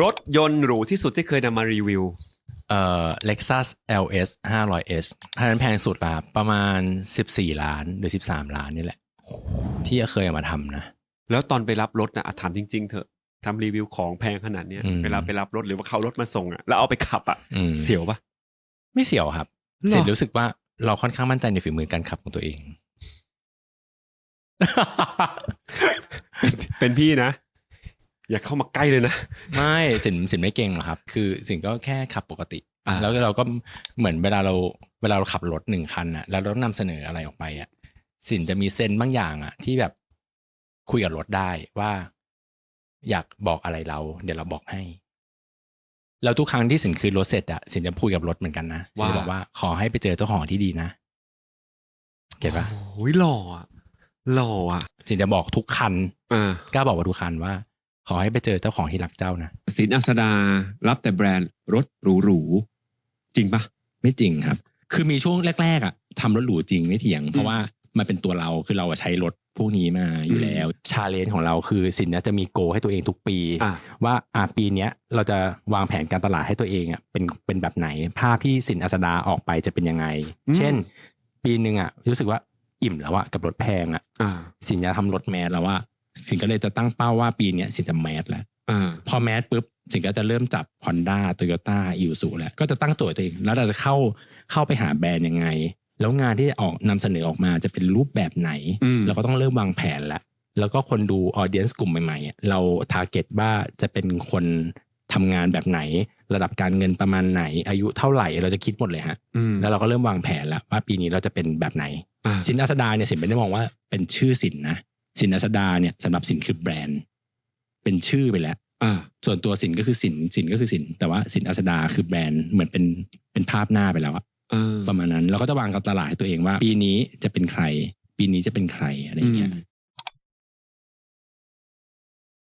รถยนต์หรูที่สุดที่เคยนำมารีวิว เอ่อ Lexus LS 500S ถ้านั้นแพงสุดละประมาณ 14 ล้านหรือ 13 ล้านนี่แหละ ที่เคยเอามาทำนะ แล้วตอนไปรับรถนะอะถามจริง ๆเถอะทำรีวิวของแพงขนาดเนี้ยอืมเวลาไปรับรถหรือว่าเขารถมาส่งอะแล้วเอาไปขับอะอืม เสียวปะ ไม่เสียวครับหรอ สิรู้สึกว่าเราค่อนข้างมั่นใจในฝีมือการขับของตัวเอง เป็นเป็นพี่นะ อย่าเข้ามาใกล้เลยนะ ไม่สินสินไม่เก่งหรอกครับ คือสินก็แค่ขับปกติอ่าแล้วเราก็เหมือนเวลาเราเวลาเราขับรถหนึ่งคันอะแล้วเรานำเสนออะไรออกไปอะสินจะมีเซนส์บางอย่างอะที่แบบคุยกับรถได้ว่า อยากบอกอะไรเรา เดี๋ยวเราบอกให้แล้วทุกครั้งที่สินคืนรถเสร็จอะสินจะพูดกับรถเหมือนกันนะสินจะบอกว่าขอให้ไปเจอเจ้าของที่ดีนะเก็ตปะโอ้ยหล่ออะหล่ออะสินจะบอกทุกคันอ่ากล้าบอกว่าทุกคันว่า ขอให้ไปเจอเจ้าของที่รักเจ้านะสินอัสดารับแต่แบรนด์รถหรูๆจริงปะไม่จริงครับ คือมีช่วงแรกๆอะทำรถหรูจริงไม่เถียง เพราะว่ามันเป็นตัวเราคือเราอะใช้รถพวกนี้มาอยู่แล้วชาเลนจ์ของเราคือสินเนี้ยจะมีโก ให้ตัวเองทุกปีอ่าว่าอ่าปีเนี้ยเราจะวางแผนการตลาดให้ตัวเองอะเป็นเป็นแบบไหน ภาพที่สินอัสดาออกไปจะเป็นยังไงอืมเช่น ปีหนึ่งอะรู้สึกว่าอิ่มแล้วอะกับรถแพงอะอ่าสินจะทำรถแมสแล้วว่า สินก็เลยจะตั้งเป้าว่าปีนี้สินจะแมสแล้วอพอแมสปุ๊บสิงก็จะเริ่มจับ Honda Toyota i s u แล้ว ก็จะตั้งโจทย์ตัวเองแล้วเราจะเข้าเข้าไปหาแบรนด์ยังไง แล้วงานที่จะออกนำเสนอออกมาจะเป็นรูปแบบไหน เราก็ต้องเริ่มวางแผนแล้วแล้วก็คนดูออเดียนส์กลุ่มใหม่ๆ เราทาร์เก็ตว่าจะเป็นคนทำงานแบบไหน ระดับการเงินประมาณไหน อายุเท่าไหร่เราจะคิดหมดเลยฮะแล้วเราก็เริ่มวางแผนแล้วว่าปีนี้เราจะเป็นแบบไหนสินอัสดาเนี่ยสินไม่ได้มองว่าเป็นชื่อสินนะ สินอัสดาเนี่ยสำหรับสินคือแบรนด์ เป็นชื่อไปแล้วอ่าส่วนตัวสินก็คือสินสินก็คือสิน แต่ว่าสินอัสดาคือแบรนด์เหมือนเป็นเป็นภาพหน้าไปแล้วอะเออประมาณนั้นเราก็จะวางกับตลาดให้ตัวเองว่า ปีนี้จะเป็นใคร ปีนี้จะเป็นใครอะไรอย่างเงี้ยอืม